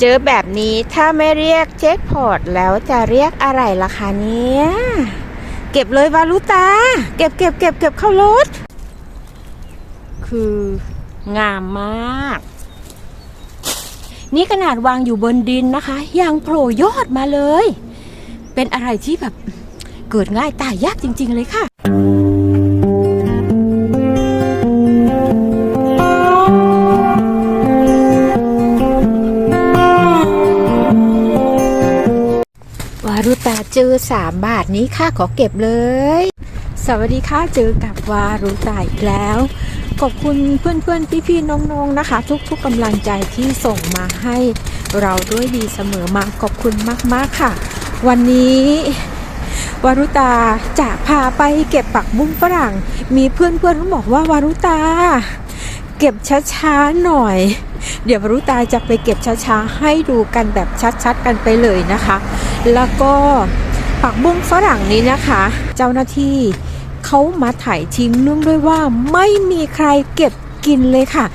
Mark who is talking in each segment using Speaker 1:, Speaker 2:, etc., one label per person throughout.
Speaker 1: เจอแบบนี้ถ้าไม่เรียกเช็คพอร์ตแล้วจะเรียกอะไรล่ะคะเนี่ยเก็บเลยวารุตา เก็บเก็บเก็บเก็บเข้ารถ คืองามมาก นี่ขนาดวางอยู่บนดินนะคะ ยังโผล่ยอดมาเลย เป็นอะไรที่แบบเกิดง่ายตายยากจริง ๆ เลยค่ะ วารุตาเจอสามบาทนี้ค่ะขอเก็บเลย สวัสดีค่ะเจอกับวารุตาอีกแล้ว ขอบคุณเพื่อนๆ พี่ๆ น้องๆ นะคะ ทุกๆกำลังใจที่ส่งมาให้เราด้วยดีเสมอมาขอบคุณมากๆค่ะ วันนี้วารุตาจะพาไปเก็บปักบุ้งฝรั่ง มีเพื่อนๆเขาบอกว่าวารุตา เก็บช้าๆหน่อย เดี๋ยววารุตาจะไปเก็บช้าๆให้ดูกันแบบชัดๆกันไปเลยนะคะ แล้วก็ปักบุ้งฝรั่งนี้นะคะ เจ้าหน้าที่เขามาถ่ายทิ้งเนื่องด้วยว่าไม่มีใครเก็บกินเลยค่ะ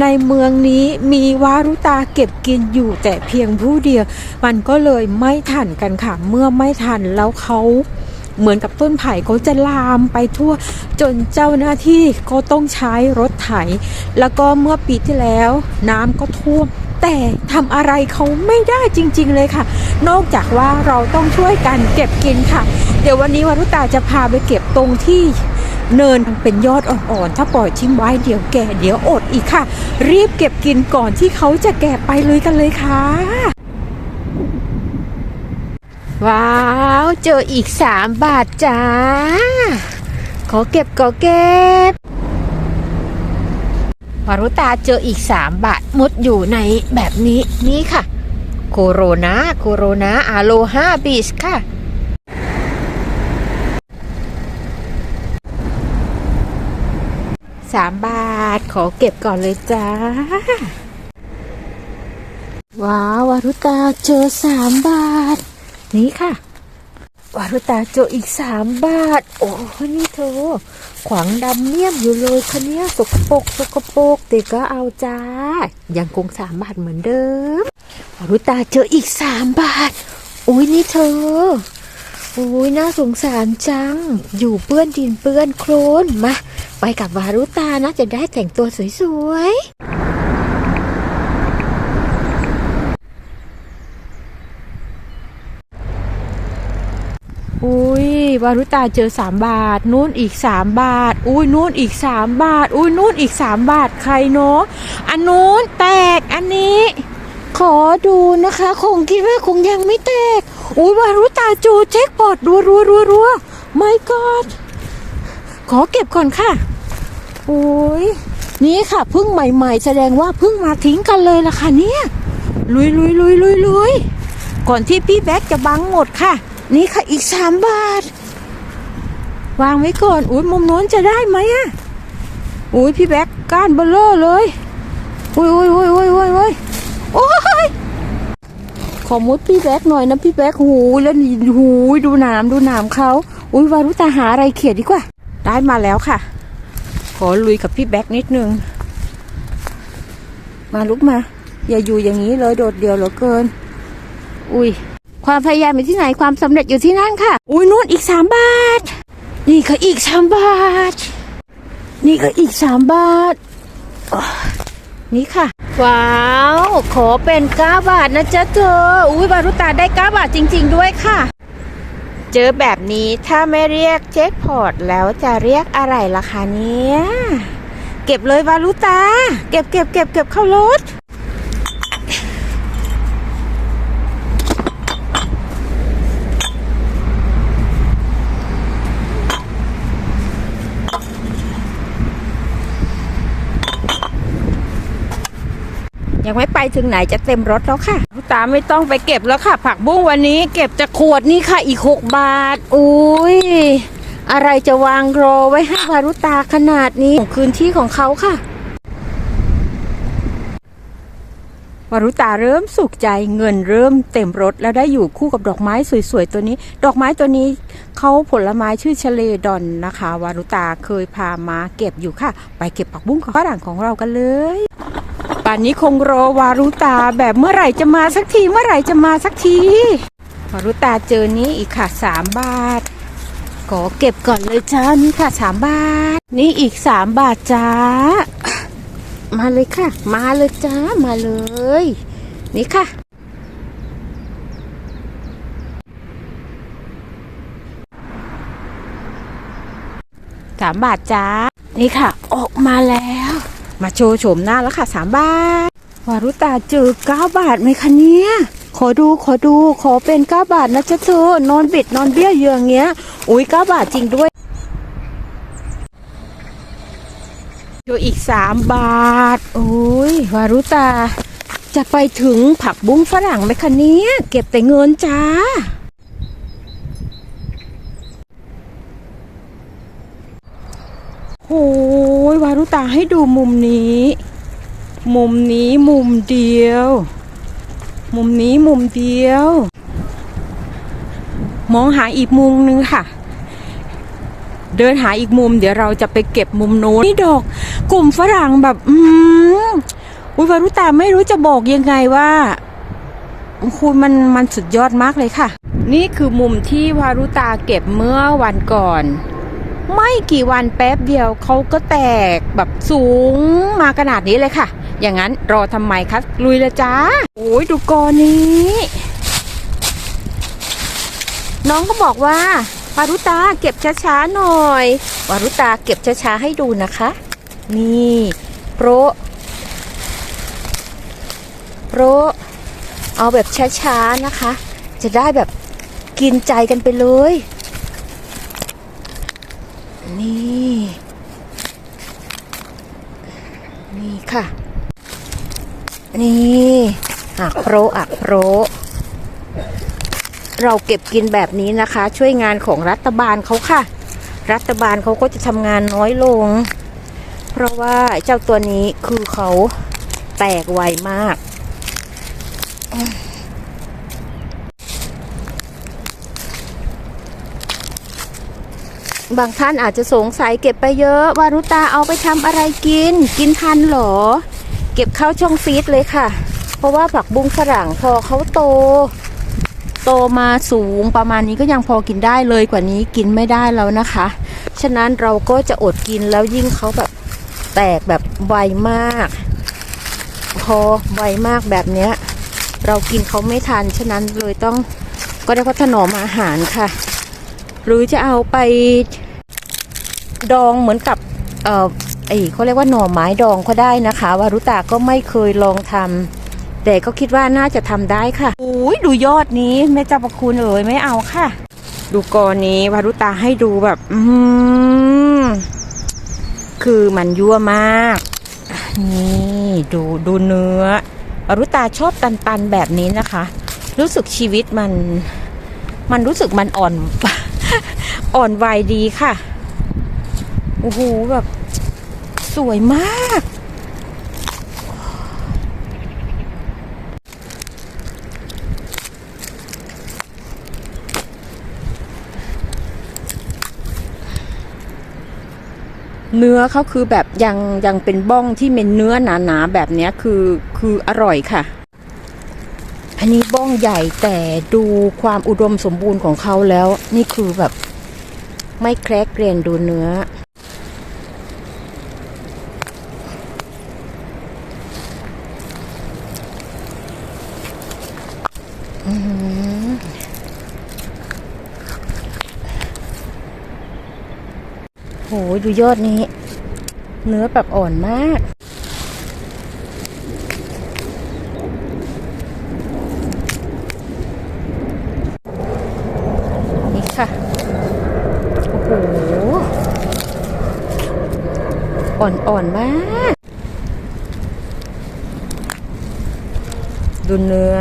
Speaker 1: ในเมืองนี้มีวารุตาเก็บกินอยู่แต่เพียงผู้เดียว มันก็เลยไม่ทันกันค่ะ เมื่อไม่ทันแล้วเขา เหมือนกับต้นไผ่เขาจะลามไปทั่ว จนเจ้าหน้าที่ก็ต้องใช้รถไถ แล้วก็เมื่อปีที่แล้วน้ำก็ท่วมแต่ทำอะไรเขาไม่ได้จริง ๆ เลยค่ะ นอกจากว่าเราต้องช่วยกันเก็บกินค่ะ เดี๋ยววันนี้วรุตาจะพาไปเก็บตรงที่เนินมันเป็นยอดอ่อนๆ ถ้าปล่อยทิ้งไว้เดี๋ยวแก่เดี๋ยวอดอีกค่ะ รีบเก็บกินก่อนที่เขาจะแก่ไปเลยกันเลยค่ะ ว้าว เจออีกสามบาทจ้า ขอเก็บขอเก็บวารุตาเจออีก3บาทมุดอยู่ในแบบนี้นี่ค่ะ โคโรนาโคโรนาอาโลฮาบีชค่ะสามบาทขอเก็บก่อนเลยจ้า ว้าววารุตาเจอสามบาท นี่ค่ะวารุตาเจออีกสามบาท โอ้นี่เธอ ขวางดำเมี่ยมอยู่เลยคะเนี่ยสกปรกสกปรกแต่ก็เอาจ้า ยังคงสามบาทเหมือนเดิมวารุตาเจออีกสามบาท อุ้ยนี่เธออุ้ยน่าสงสารจัง อยู่เปื้อนดินเปื้อนโคลนมา ไปกับวารุตานะจะได้แต่งตัวสวยๆ อุ้ยวารุตาเจอสามบาท นู้นอีกสามบาท อุ้ยนู้นอีกสามบาท อุ้ยนู้นอีกสามบาทใครเนาะอันนู้นแตกอันนี้ ขอดูนะคะ คงคิดว่าคงยังไม่แตก อุ้ยวารุตาจูเช็คพอร์ตรัวรัวรัวรัวไม่กอดขอเก็บก่อนค่ะอุ้ยนี่ค่ะพิ่งใหม่ๆ แสดงว่าพิ่งมาทิ้งกันเลยล่ะค่ะเนี่ยลุยลุยลุยลุยลุยก่อนที่พี่แบ็คจะบังหมดค่ะ นี่ค่ะอีกสามบาท วางไว้ก่อนอุ้ยมุมโน้นจะได้ไหมอะอุ้ยพี่แบ็กก้านเบลเลอร์เลยอุ้ยอุ้ยอุ้ยอุ้ยอุ้ยอุ้ยโอ้ยขอมุดพี่แบ็กหน่อยนะพี่แบ็กหูแล้วนี่หูดูหนามดูหนามเขาอุ้ยวารุตาหาอะไรเขียดดีกว่า ได้มาแล้วค่ะ ขอลุยกับพี่แบ็กนิดนึง มาลุกมา อย่าอยู่อย่างนี้เลยโดดเดี่ยวเหลือเกิน อุ้ย ความพยายามอยู่ที่ไหนความสำเร็จอยู่ที่นั่นค่ะ อุ้ยนู่นอีกสามบาท นี่ก็อีกสามบาท นี่ก็อีกสามบาทอ๋อนี่ค่ะ ว้าว ขอเป็นเก้าบาทนะจ๊ะเธอ อุ้ยบารุตาได้เก้าบาทจริง ๆ ด้วยค่ะ เจอแบบนี้ถ้าไม่เรียกเช็คพอร์ตแล้วจะเรียกอะไรล่ะคะเนี่ย เก็บเลยวารุตา เก็บเก็บเก็บเก็บเข้ารถ ยัง ไม่ไปถึงไหนจะเต็มรถแล้วค่ะลูกตาไม่ต้องไปเก็บแล้วค่ะ ผักบุ้งวันนี้เก็บจากขวดนี่ค่ะอีกหกบาท อุ้ยอะไรจะวางรอไว้ให้วารุตาขนาดนี้คืนที่ของเขาค่ะวารุตาเริ่มสุขใจเงินเริ่มเต็มรถแล้วได้อยู่คู่กับดอกไม้สวยๆตัวนี้ ดอกไม้ตัวนี้เขาผลไม้ชื่อชะเลดอนนะคะวารุตาเคยพามาเก็บอยู่ค่ะ ไปเก็บผักบุ้งของฝรั่งของเรากันเลยไป่านนี้คงรอวารุตาแบบเมื่อไหร่จะมาสักทีเมื่อไหร่จะมาสักที วารุตาเจอนี้อีกค่ะสามบาทขอเก็บก่อนเลยจ้านี่ค่ะสามบาท นี่อีกสามบาทจ้า มาเลยค่ะ มาเลยจ้ามาเลย นี่ค่ะสามบาทจ้า นี่ค่ะ ออกมาแล้ว มาโชว์โฉมหน้าแล้วค่ะสามบาท วารุตาเจอเก้าบาทไหมคะเนี่ยขอดูขอดูขอเป็นเก้าบาทนะจ๊ะเธอนอนบิดนอนเบี้ยเยืองเงี้ย อุ้ยเก้าบาทจริงด้วยเจออีกสามบาทโอ้ยวารุตา จะไปถึงผักบุ้งฝรั่งไหมคะเนี่ยเก็บแต่เงินจ้าโอ้ ยวารุตาให้ดูมุมนี้ มุมนี้มุมเดียว มุมนี้มุมเดียว มองหาอีกมุมนึงค่ะ เดินหาอีกมุม เดี๋ยวเราจะไปเก็บมุมโน้นนี่ดอก กลุ่มฝรั่งแบบ อืมอุยวารุตาไม่รู้จะบอกยังไงว่าคุณมันมันสุดยอดมากเลยค่ะ นี่คือมุมที่วารุตาเก็บเมื่อวันก่อน ไม่กี่วันแป๊บเดียวเขาก็แตกแบบสูงมาขนาดนี้เลยค่ะ อย่างนั้นรอทำไมคะลุยลยจ้า โอ้ยดูกอนี้ น้องก็บอกว่าวารุตาเก็บช้าๆหน่อยวารุตาเก็บช้าๆให้ดูนะคะ นี่โปรโปรเอาแบบช้าๆนะคะ จะได้แบบกินใจกันไปเลย นี่ นี่ค่ะ นี่อักโปรอักโปรเราเก็บกินแบบนี้นะคะ ช่วยงานของรัฐบาลเขาค่ะ รัฐบาลเขาก็จะทำงานน้อยลง เพราะว่าเจ้าตัวนี้คือเขาแตกไวมาก บางท่านอาจจะสงสัยเก็บไปเยอะวารุตาเอาไปทำอะไรกิน กินทันเหรอ เก็บเข้าช่องฟีดเลยค่ะ เพราะว่าผักบุ้งฝรั่งพอเขาโต โตมาสูงประมาณนี้ก็ยังพอกินได้เลยกว่านี้กินไม่ได้แล้วนะคะ ฉะนั้นเราก็จะอดกินแล้วยิ่งเขาแบบแตกแบบไวมาก พอไวมากแบบเนี้ย เรากินเขาไม่ทัน ฉะนั้นเลยต้องก็ได้พัฒนอมอาหารค่ะ หรือจะเอาไปดองเหมือนกับเอ่อไอเขาเรียกว่าหน่อไม้ดองก็ได้นะคะวารุตาก็ไม่เคยลองทำแต่ก็คิดว่าน่าจะทำได้ค่ะอุ้ยดูยอดนี้แม่เจ้าประคุณเอ๋ยไม่เอาค่ะ ดูกอนี้วารุตาให้ดูแบบ อืมคือมันยั่วมาก นี่ดูดูเนื้อวารุตาชอบตันๆแบบนี้นะคะ รู้สึกชีวิตมัน มันรู้สึกมันอ่อน อ่อนวัยดีค่ะ โอ้โห แบบสวยมาก เนื้อเขาคือแบบยังยังเป็นบ้องที่เป็นเนื้อหนาๆแบบนี้คือคืออร่อยค่ะอันนี้บ้องใหญ่แต่ดูความอุดมสมบูรณ์ของเขาแล้ว นี่คือแบบ ไม่แครกเกรียนดูเนื้ออื้อหือโหดูยอดนี้ เนื้อแบบอ่อนมาก นี่ค่ะ โอ้โห อ่อนๆมาก ดูเนื้อ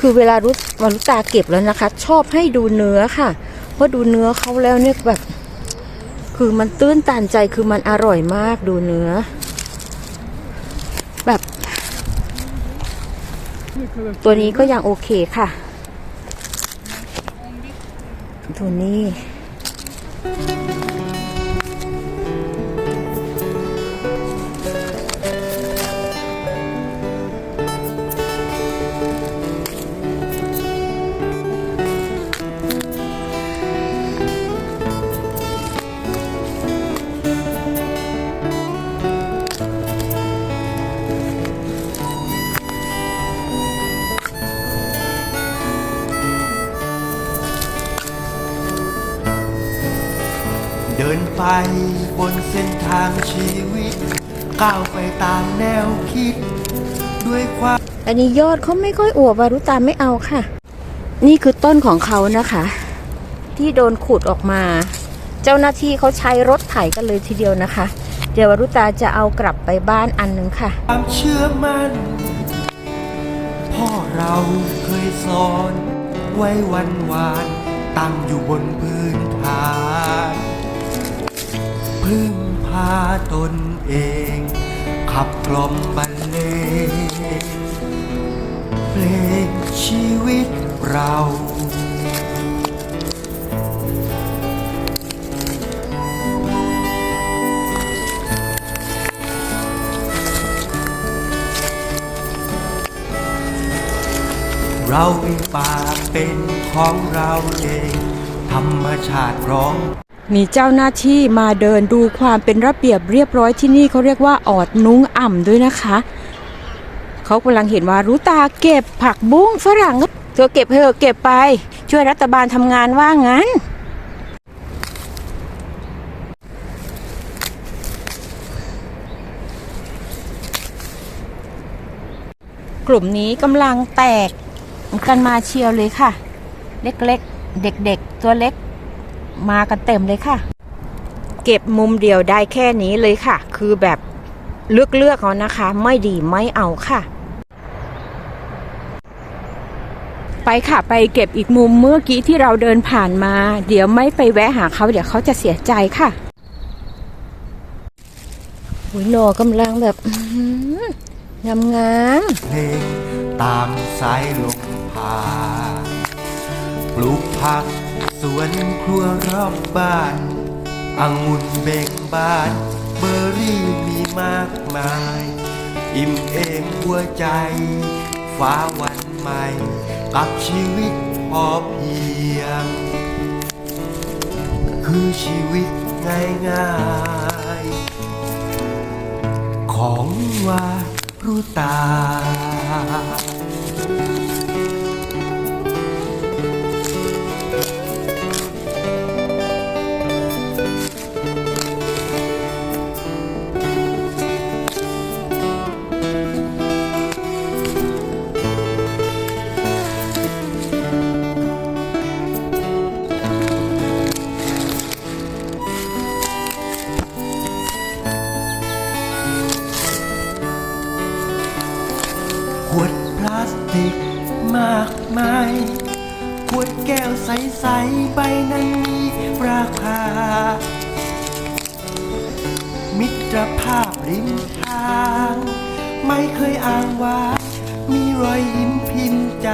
Speaker 1: คือเวลารุตวารุตาเก็บแล้วนะคะ ชอบให้ดูเนื้อค่ะ เพราะดูเนื้อเขาแล้วเนี่ยแบบ คือมันตื้นตันใจคือมันอร่อยมากดูเนื้อ แบบ ตัวนี้ก็ยังโอเคค่ะ ตัวนี้
Speaker 2: ก้าวไปตามแนวคิด ด้วยความ
Speaker 1: อันนี้ยอดเขาไม่ค่อยอวบวารุตาไม่เอาค่ะ นี่คือต้นของเขานะคะ ที่โดนขุดออกมา เจ้าหน้าที่เขาใช้รถไถกันเลยทีเดียวนะคะ เดี๋ยววารุตาจะเอากลับไปบ้านอันหนึ่งค่ะ
Speaker 2: ความเชื่อมั่นพ่อเราเคยสอน ไว้วันวานตั้งอยู่บนพื้นฐานพึ่งพาตน เอง ขับกล่อมบรรเลงเพลงชีวิตเราเรามีป่าเป็นของเราเอง ธรรมชาติร้อม
Speaker 1: มีเจ้าหน้าที่มาเดินดูความเป็นระเบียบเรียบร้อยที่นี่เขาเรียกว่าออดนุ้งอ่ำด้วยนะคะ เขากำลังเห็นว่ารู้ตาเก็บผักบุ้งฝรั่งเธอเก็บเถอะเก็บไป ช่วยรัฐบาลทำงานว่างั้น กลุ่มนี้กำลังแตกกันมาเชียวเลยค่ะ เล็กๆ เด็กๆ ตัวเล็ก มากันเต็มเลยค่ะ เก็บมุมเดียวได้แค่นี้เลยค่ะ คือแบบเลือกเลือกๆเอานะคะ ไม่ดีไม่เอาค่ะ ไปค่ะไปเก็บอีกมุมเมื่อกี้ที่เราเดินผ่านมา เดี๋ยวไม่ไปแวะหาเขาเดี๋ยวเขาจะเสียใจค่ะหุยหนกำลังแบบงามงาม
Speaker 2: เพลงตามสายลมพาปลูกผัก สวนครัวรอบบ้านองุ่นเบ่งบาน เบอร์รี่มีมากมาย อิ่มเอมหัวใจ ฟ้าวันใหม่ กับชีวิตพอเพียง คือชีวิตง่ายๆ ของวารุตา ใสใบนั้นมีราคา มิตรภาพริมทาง ไม่เคยอ้างว่า มีรอยยิ้มพิมพ์ใจ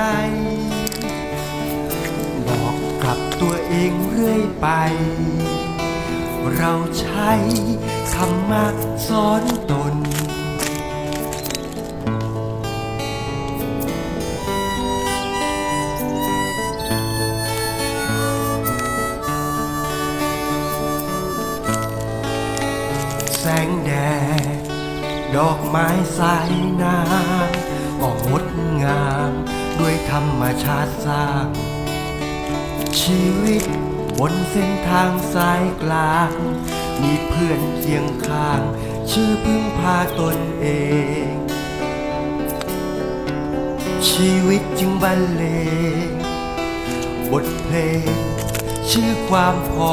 Speaker 2: บอกกับตัวเองเรื่อยไป เราใช้ธรรมะสอนตน แสงแดด ดอกไม้สายน้ำก็งดงาม ด้วยธรรมชาติสร้าง ชีวิตบนเส้นทางสายกลาง มีเพื่อนเคียงข้าง ชื่อพึ่งพาตนเอง ชีวิตจึงบรรเลงบทเพลง ชื่อความพอ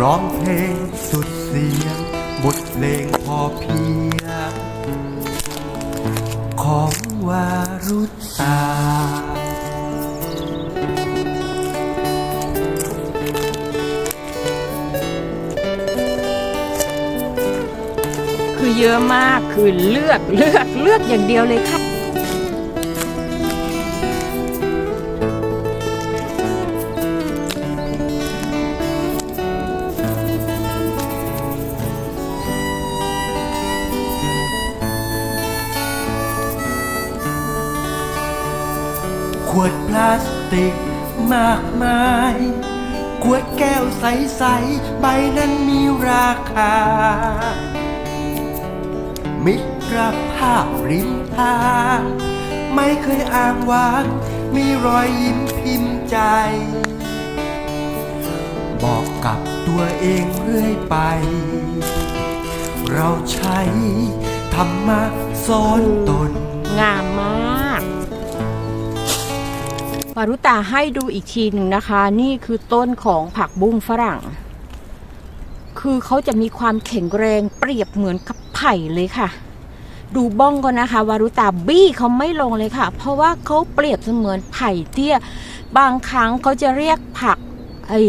Speaker 2: ร้องเพลงสุดเสียง บทเพลงพอเพียง ของวารุตา
Speaker 1: คือเยอะมากคือเลือกเลือกเลือกอย่างเดียวเลยค่ะ
Speaker 2: ขวดพลาสติกมากมาย ขวดแก้วใส ๆ ใบนั้นมีราคา มิตรภาพริมทางไม่เคยอ้างว้าง มีรอยยิ้มพิมพ์ใจ บอกกับตัวเองเรื่อยไป เราใช้ธรรมะสอนตน
Speaker 1: งามมาก วารุตาให้ดูอีกทีหนึ่งนะคะ นี่คือต้นของผักบุ้งฝรั่ง คือเขาจะมีความแข็งแรงเปรียบเหมือนกับไผ่เลยค่ะ ดูบ้องก็นะคะ วารุตาบี้เขาไม่ลงเลยค่ะ เพราะว่าเขาเปรียบเสมือนไผ่เตี้ย บางครั้งเขาจะเรียกผักไอ้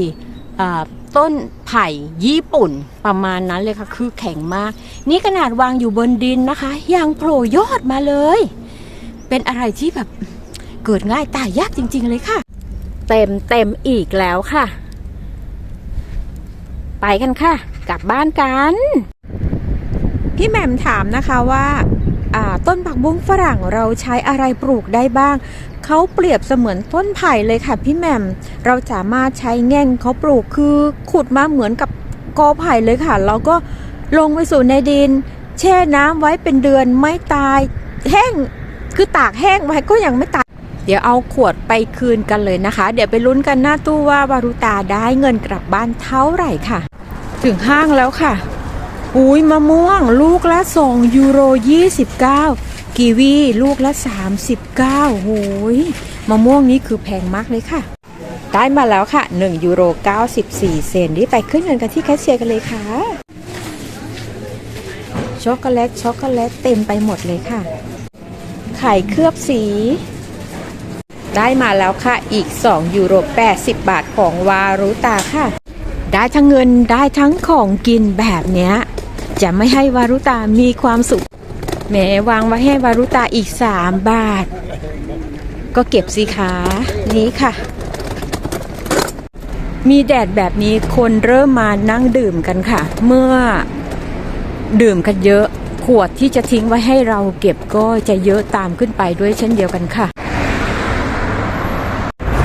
Speaker 1: ต้นไผ่ญี่ปุ่นประมาณนั้นเลยค่ะ คือแข็งมาก นี่ขนาดวางอยู่บนดินนะคะ ยังโผล่ยอดมาเลย เป็นอะไรที่แบบ เกิดง่ายตายยากจริง ๆ เลยค่ะ เต็มเต็มอีกแล้วค่ะ ไปกันค่ะ กลับบ้านกัน พี่แหม่มถามนะคะว่าอ่าต้นผักบุ้งฝรั่งเราใช้อะไรปลูกได้บ้าง เขาเปรียบเสมือนต้นไผ่เลยค่ะพี่แหม่ม เราสามารถใช้แง่งเขาปลูกคือขุดมาเหมือนกับกอไผ่เลยค่ะ แล้วก็ลงไปสู่ในดิน แช่น้ำไว้เป็นเดือนไม่ตาย แห้งคือตากแห้งไว้ก็ยังไม่ตายเดี๋ยวเอาขวดไปคืนกันเลยนะคะ เดี๋ยวไปลุ้นกันหน้าตู้ว่าวารุตาได้เงินกลับบ้านเท่าไหร่ค่ะ ถึงห้างแล้วค่ะ อุ้ยมะม่วง ลูกละ2ยูโร29 กีวีลูกละ 39โหยมะม่วงนี้คือแพงมากเลยค่ะ ได้มาแล้วค่ะ1ยูโร94 เซนนี่ไปขึ้นเงินกันที่แคชเชียร์กันเลยค่ะช็อกโกแลตช็อกโกแลตเต็มไปหมดเลยค่ะ ไข่เคลือบสี ได้มาแล้วค่ะ อีก 2 ยูโร 80 บาทของวารุตาค่ะ ได้ทั้งเงินได้ทั้งของกินแบบเนี้ย จะไม่ให้วารุตามีความสุขแหมวางไว้ให้วารุตาอีก 3 บาท ก็เก็บสิคะนี้ค่ะ มีแดดแบบนี้คนเริ่มมานั่งดื่มกันค่ะ เมื่อดื่มกันเยอะ ขวดที่จะทิ้งไว้ให้เราเก็บก็จะเยอะตามขึ้นไปด้วยเช่นเดียวกันค่ะ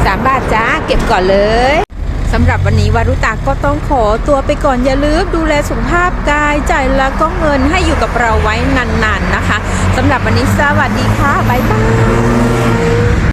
Speaker 1: สามบาทจ้าเก่อนเลยสำหรับวันนี้วารุตาก็ต้องขอตัวไปก่อนอย่าลืมดูแลสุขภาพกายใจแล้วก็เงินให้อยู่กับเราไว้นานๆนะคะสำหรับวันนี้สวัสดีค่ะบ๊ายบาย